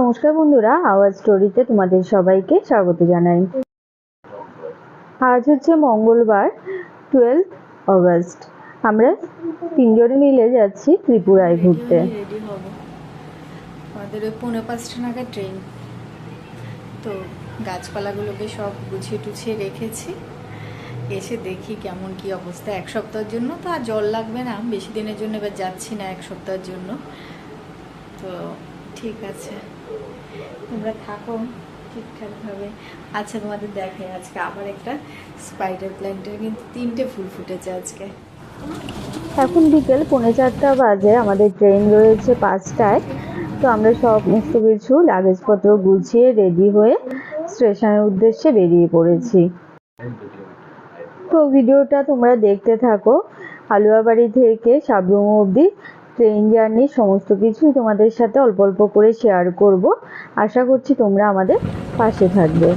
নমস্কার বন্ধুরা, আওয়াজ স্টোরিতে তোমাদের সবাইকে স্বাগত জানাই। আজ হচ্ছে মঙ্গলবার টুয়েলভ অগস্ট আমরা তিনজনে মিলে যাচ্ছি ত্রিপুরায় ঘুরতে। আমাদের ওই পৌনে পাঁচটা নাগাদ ট্রেন তো গাছপালাগুলোকে সব গুছিয়ে টুছিয়ে রেখেছি। এসে দেখি কেমন কি অবস্থা। এক সপ্তাহের জন্য তো আর জল লাগবে না। বেশি দিনের জন্য এবার যাচ্ছি না এক সপ্তাহের জন্য। তো ঠিক আছে। তোমরা থাকো, ঠিকঠাকভাবে। আচ্ছা তোমাদের দেখে আজকে আবার একটা স্পাইডার প্ল্যান্টের কিন্তু তিনটে ফুল ফুটেছে আজকে। এখন বিকেল পৌনে চারটা বাজে, আমাদের ট্রেন রয়েছে পাঁচটায়। তো আমরা সমস্ত কিছু, লাগেজপত্র গুছিয়ে রেডি হয়ে স্টেশনের উদ্দেশ্যে বেরিয়ে পড়েছি। তো ভিডিওটা তোমরা দেখতে থাকো, আলুয়াবাড়ি থেকে সাবরুম অবধি। ট্রেন জার্নি সমস্ত কিছুই তোমাদের সাথে অল্প অল্প করে শেয়ার করব। আশা করছি তোমরা আমাদের পাশে থাকবে।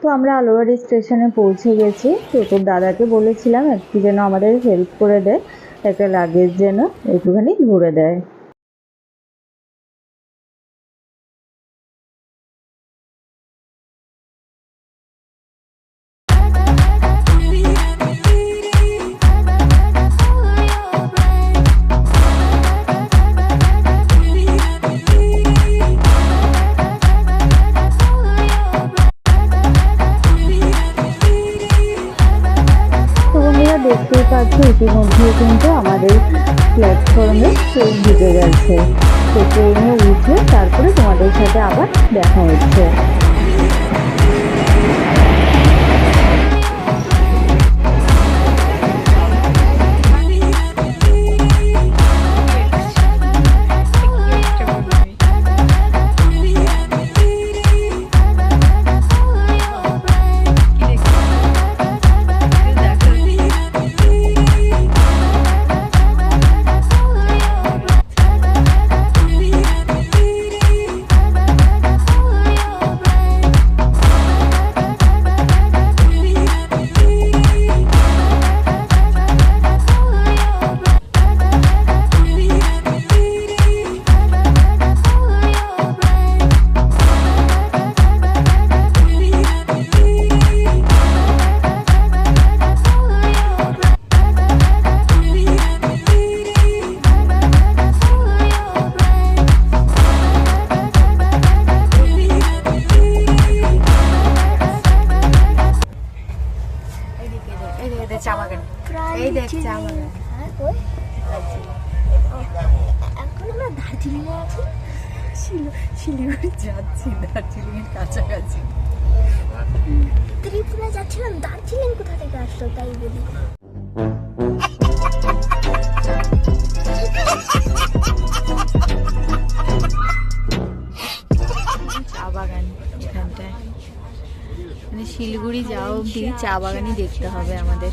তো আমরা আলুয়াবাড়ি স্টেশনে পৌঁছে গেছি। তো তোর দাদাকে বলেছিলাম একটু যেন আমাদের হেল্প করে দেয়, একটা লাগেজ যেন একটুখানি ধরে দেয়। দেখতেই পাচ্ছি ইতিমধ্যে কিন্তু আমাদের প্ল্যাটফর্মে ট্রেন ঢুকে গেছে। তো ট্রেনে উঠে তারপরে তোমাদের সাথে আবার দেখা হচ্ছে। চা বাগান এখানটায়। মানে শিলিগুড়ি যাওয়া অবধি চা বাগানই দেখতে হবে আমাদের।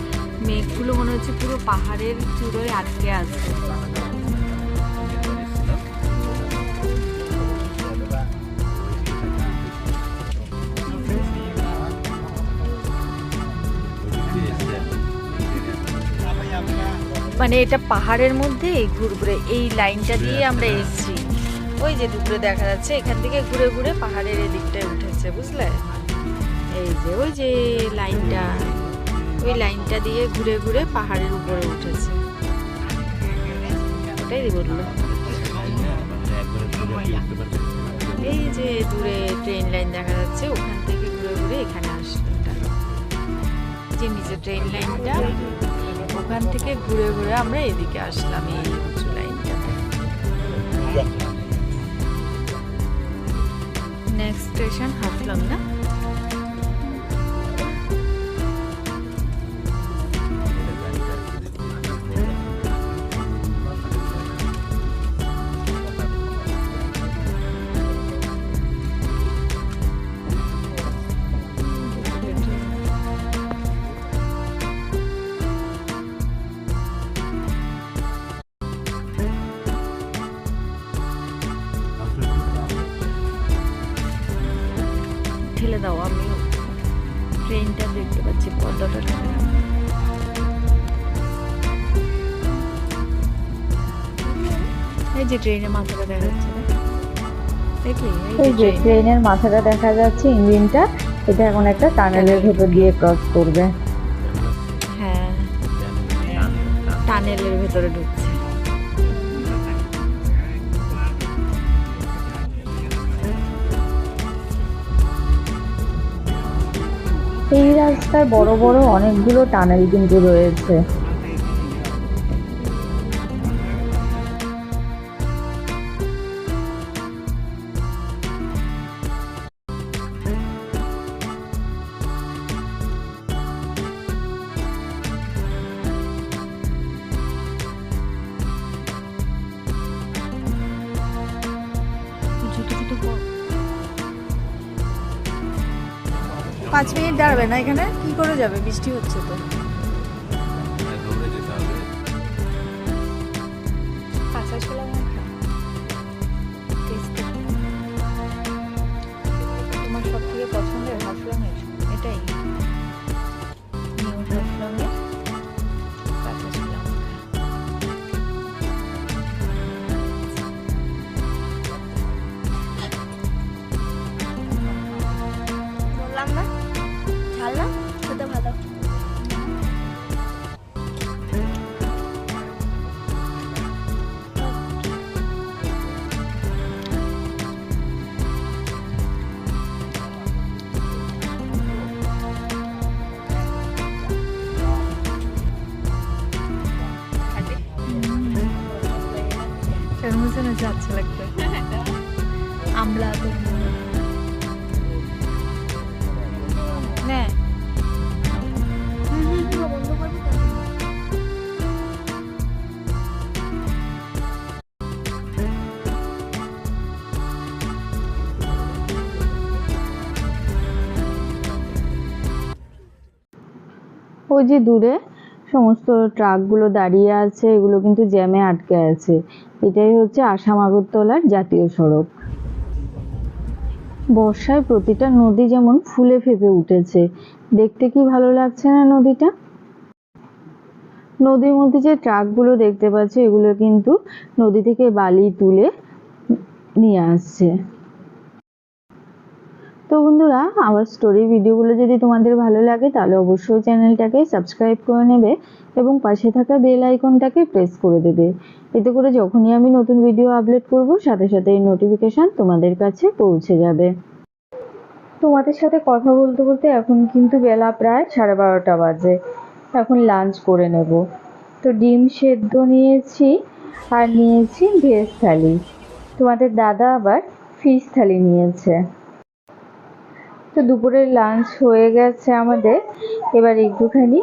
মেঘগুলো মনে হচ্ছে পুরো পাহাড়ের চূড়োয় আটকে আছে। মানে এটা পাহাড়ের মধ্যে ঘুরঘুরে এই লাইনটা দিয়ে আমরা এসেছি। ওই যে দুপুরে দেখা যাচ্ছে, এখান থেকে ঘুরে ঘুরে পাহাড়ের এদিকটায় উঠেছে, বুঝলে? এই যে, ওই যে লাইনটা। ওই লাইনটা দিয়ে ঘুরে ঘুরে পাহাড়ের উপরে উঠেছে। ওটাই বলল এই যে দূরে ট্রেন লাইন দেখা যাচ্ছে ওখান থেকে ঘুরে ঘুরে এখানে আসলো। যে নিচে ট্রেন লাইনটা ওখান থেকে ঘুরে ঘুরে আমরা এদিকে আসলাম এই উঁচু লাইনটাতে। নেক্সট স্টেশন হাফলং না? ট্রেনের মাথাটা দেখা যাচ্ছে দেখলি? এই যে ট্রেনের মাথাটা দেখা যাচ্ছে ইঞ্জিনটা এটা এখন একটা টানেলের ভেতর দিয়ে ক্রস করবে। হ্যাঁ। টানেলের ভেতরে ঢুকছে। এই রাস্তায় বড় বড় অনেকগুলো টানেল কিন্তু রয়েছে। পাঁচ মিনিট দাঁড়াবে না এখানে? কি করে যাবে? বৃষ্টি হচ্ছে তো। ওই দূরে সমস্ত ট্রাকগুলো দাঁড়িয়ে আছে, এগুলো কিন্তু জ্যামে আটকে আছে। এটাই হচ্ছে আসাম আগরতলার জাতীয় সড়ক। বর্ষায় প্রতিটা নদী যেমন ফুলে ফেপে উঠেছে। দেখতে কি ভালো লাগছে না নদীটা? নদীর মধ্যে যে ট্রাকগুলো দেখতে পাচ্ছ, এগুলো কিন্তু নদী থেকে বালি তুলে নিয়ে আসছে। তো বন্ধুরা, আমার স্টোরি ভিডিওগুলো যদি তোমাদের ভালো লাগে, তাহলে অবশ্যই চ্যানেলটাকে সাবস্ক্রাইব করে নেবে এবং পাশে থাকা বেল আইকনটাকে প্রেস করে দেবে। এতে করে যখনই আমি নতুন ভিডিও আপলোড করব, সাথে সাথে এই নোটিফিকেশান তোমাদের কাছে পৌঁছে যাবে। তোমাদের সাথে কথা বলতে বলতে এখন কিন্তু বেলা প্রায় সাড়ে বারোটা বাজে। এখন লাঞ্চ করে নেব। তো ডিম সেদ্ধ নিয়েছি আর নিয়েছি ভেজ থালি। তোমাদের দাদা আবার ফিশ থালি নিয়েছে। তো দুপুরের লাঞ্চ হয়ে গেছে আমাদের। এবার একটুখানি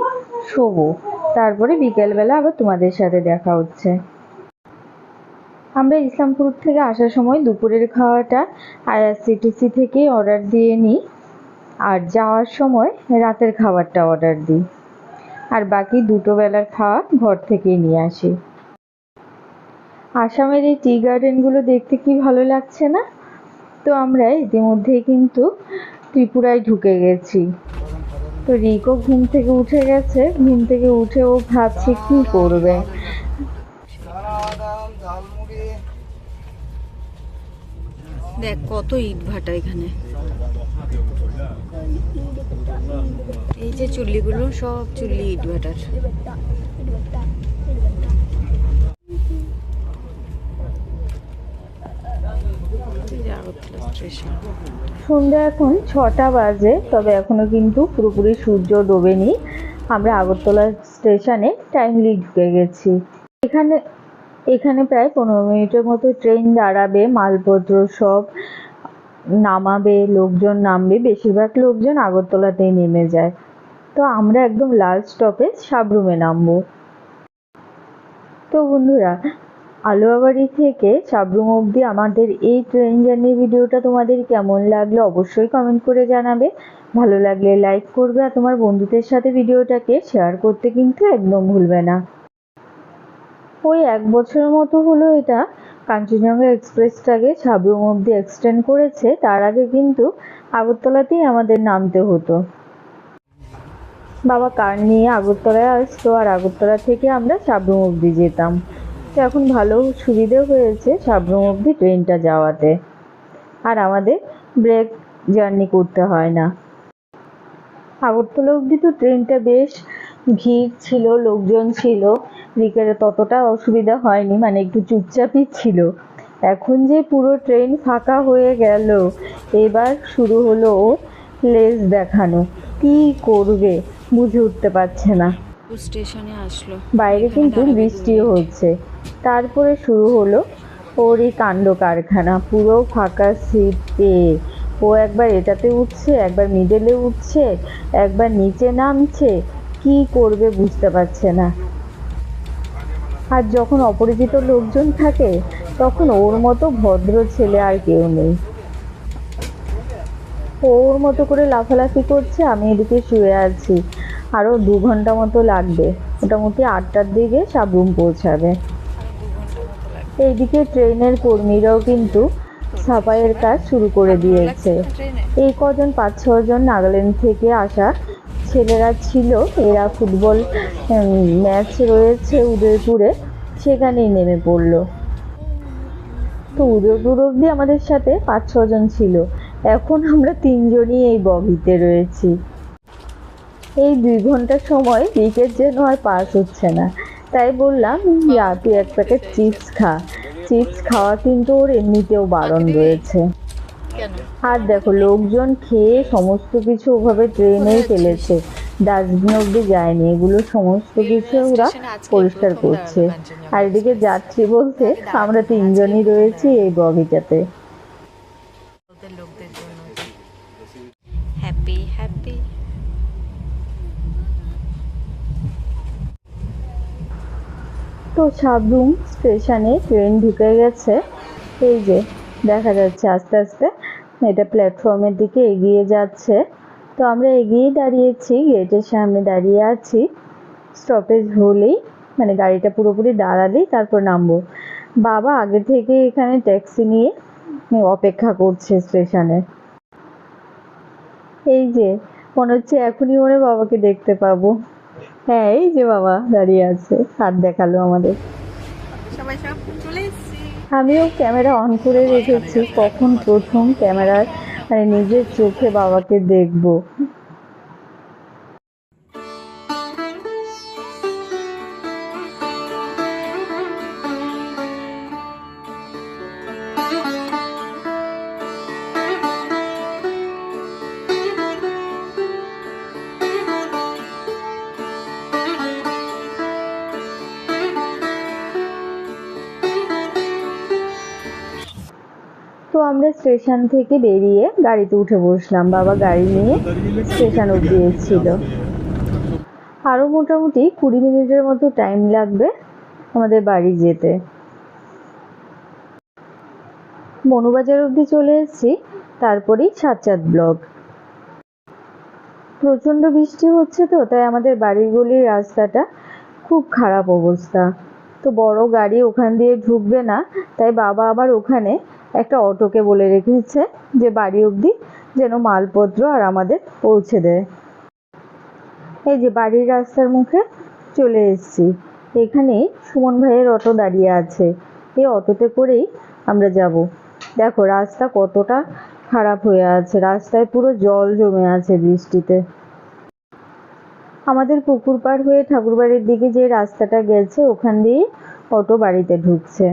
শোবো। তারপরে বিকেলবেলা আবার তোমাদের সাথে দেখা হচ্ছে। আমরা ইসলামপুর থেকে আসার সময় দুপুরের খাওয়াটা আইআরসিটিসি থেকেই অর্ডার দিয়ে নিই। আর যাওয়ার সময় রাতের খাবারটা অর্ডার দিই। আর বাকি দুটো বেলার খাওয়া ঘর থেকেই নিয়ে আসি। আসামের এই টি গার্ডেনগুলো দেখতে কি ভালো লাগছে না? তো আমরা ইতিমধ্যেই কিন্তু ত্রিপুরায় ঢুকে গেছি। তো রিকো ঘুম থেকে উঠে গেছে। ঘুম থেকে উঠে ও ভাবছে কি করবে। দেখ, কত ইট ভাটা এখানে। এই যে চুল্লিগুলো, সব চুল্লি ইট ভাটার। সন্ধ্যা এখন ছটা বাজে, তবে এখনও কিন্তু পুরোপুরি সূর্য ডোবেনি। আমরা আগরতলা স্টেশনে টাইমলি ঢুকে গেছি। এখানে এখানে প্রায় পনেরো মিনিটের মতো ট্রেন দাঁড়াবে, মালপত্র সব নামাবে, লোকজন নামবে, বেশিরভাগ লোকজন আগরতলাতেই নেমে যায়। তো আমরা একদম লাল স্টপে সাবরুমে নামবো। তো বন্ধুরা আলুয়াবাড়ি থেকে সাবরুম অবধি আমাদের এই ট্রেন জার্নি ভিডিওটা তোমাদের কেমন লাগল অবশ্যই কমেন্ট করে জানাবে। ভালো লাগলে লাইক করবে আর তোমার বন্ধুদের সাথে ভিডিওটাকে শেয়ার করতে কিন্তু একদম ভুলবে না। ওই এক বছরের মতো হলো এটা। কাঞ্চনজঙ্ঘা এক্সপ্রেসটাকে সাবরুম অবধি এক্সটেন্ড করেছে। তার আগে কিন্তু আগরতলাতেই আমাদের নামতে হতো। বাবা কার নিয়ে আগরতলায় আসতো? আর আগরতলা থেকে আমরা সাবরুম অবধি যেতাম। তো এখন ভালো সুবিধে হয়েছে সাবরুম অবধি ট্রেনটা যাওয়াতে। আর আমাদের ব্রেক জার্নি করতে হয় না। আগরতলা অবধি তো ট্রেনটা বেশ ভিড় ছিল, লোকজন ছিল। বিকেলে ততটা অসুবিধা হয়নি মানে একটু চুপচাপই ছিল। এখন যে পুরো ট্রেন ফাঁকা হয়ে গেল, এবার শুরু হলো লেজ দেখানো। কি করবে, বুঝে উঠতে পারছে না। স্টেশনে আসলো। বাইরে কিন্তু বৃষ্টিও হচ্ছে। তারপরে শুরু হলো ওর এই কাণ্ড কারখানা। পুরো ফাঁকা সিট। ও একবার এটাতে উঠছে একবার মিডলে উঠছে একবার নিচে নামছে। কি করবে বুঝতে পারছে না। আর যখন অপরিচিত লোকজন থাকে তখন ওর মতো ভদ্র ছেলে আর কেউ নেই। ও ওর মতো করে লাফালাফি করছে আমি এদিকে শুয়ে আছি। আরও দু ঘণ্টা মতো লাগবে। মোটামুটি আটটার দিকে সাবরুম পৌঁছাবে। এইদিকে ট্রেনের কর্মীরাও কিন্তু সাফাইয়ের কাজ শুরু করে দিয়েছে। এই কজন পাঁচ ছজন নাগাল্যান্ড থেকে আসা ছেলেরা ছিল। এরা ফুটবল ম্যাচ রয়েছে উদয়পুরে। সেখানেই নেমে পড়ল। তো উদয়পুর অবধি আমাদের সাথে পাঁচ ছজন ছিল। এখন আমরা তিনজনই এই বগিতে রয়েছি। এই দুই ঘণ্টা সময় উইকেট যেন আর পাস হচ্ছে না। তাই বললাম যা তুই এক প্যাকেট চিপস খা। চিপস খাওয়া কিন্তু ওর এমনিতেও বারণ রয়েছে। আর দেখো লোকজন খেয়ে সমস্ত কিছু ওভাবে ট্রেনেই ফেলেছে। ডাস্টবিন অব্দি যায়নি। এগুলো সমস্ত কিছু ওরা পরিষ্কার করছে। আর এদিকে যাত্রী বলতে আমরা তিনজনই রয়েছি এই বগিটাতে। হ্যাপি হ্যাপি তো সাবরুম স্টেশনে ট্রেন ঢুকে গেছে। এই যে, দেখা যাচ্ছে আস্তে আস্তে এটা প্ল্যাটফর্মের দিকে এগিয়ে যাচ্ছে। তো আমরা এগিয়েই দাঁড়িয়েছি, গেটের সামনে দাঁড়িয়ে আছি। স্টপেজ হলেই মানে গাড়িটা পুরোপুরি দাঁড়ালেই তারপর নামবো। বাবা আগে থেকে এখানে ট্যাক্সি নিয়ে অপেক্ষা করছে স্টেশনে। এই যে, মনে হচ্ছে এখনই মনে বাবাকে দেখতে পাবো। হ্যাঁ এই যে বাবা দাঁড়িয়ে আছে হাত দেখাল আমাদের। সবাই সব চলে আমিও ক্যামেরা অন করে রেখেছি কখন প্রথম ক্যামেরার মানে নিজের চোখে বাবাকে দেখব। তো আমরা স্টেশন থেকে বেরিয়ে গাড়িতে উঠে বসলাম। বাবা গাড়ি নিয়ে স্টেশন অব্দি এসেছিল। আরও মোটামুটি কুড়ি মিনিটের মতো টাইম লাগবে আমাদের বাড়ি যেতে। মনুবাজার অবধি চলে এসেছি, তারপরেই সাতচাঁদ ব্লক। প্রচণ্ড বৃষ্টি হচ্ছে তো, তাই আমাদের বাড়ির গলির রাস্তাটা খুব খারাপ অবস্থা। তো বড় গাড়ি ওখান দিয়ে ঢুকবে না, তাই বাবা আবার ওখানে একটা অটোকে বলে রেখেছে যে বাড়ি অবধি যেন মালপত্র আর আমাদের পৌঁছে দেয়। এই যে বাড়ির রাস্তার মুখে চলে এসেছি। এখানে সুমন ভাইয়ের অটো দাঁড়িয়ে আছে। এই অটোতে করেই আমরা যাব। দেখো, রাস্তা কতটা খারাপ হয়ে আছে। রাস্তায় পুরো জল জমে আছে বৃষ্টিতে। আমাদের পুকুর পাড় হয়ে ঠাকুরবাড়ির দিকে যে রাস্তাটা গেছে, ওখান দিয়ে অটো বাড়িতে ঢুকছে।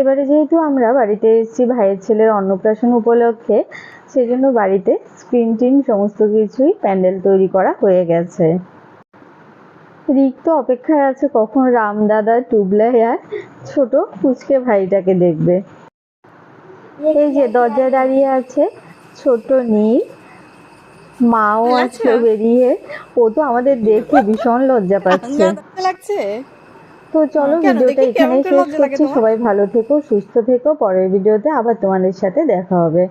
এবারে যেহেতু আমরা বাড়িতে এসেছি ভাইয়ের ছেলের অন্নপ্রাশন উপলক্ষে সেজন্য বাড়িতে স্ক্রিন টিন সমস্ত কিছুই প্যান্ডেল তৈরি করা হয়ে গেছে। রিক্ত অপেক্ষায় আছে কখন রামদাদা টুবলাই আর ছোট ফুচকে ভাইটাকে দেখবে। এই যে দরজায় দাঁড়িয়ে আছে ছোট নীল মাও আছে বেরিয়ে। ও তো আমাদের দেখে ভীষণ লজ্জা পাচ্ছে। লাগছে? তো চলো? ভিডিওটা এখানেই শেষ করছি। সবাই ভালো থেকো সুস্থ থেকো পরের ভিডিওতে আবার তোমাদের সাথে দেখা হবে।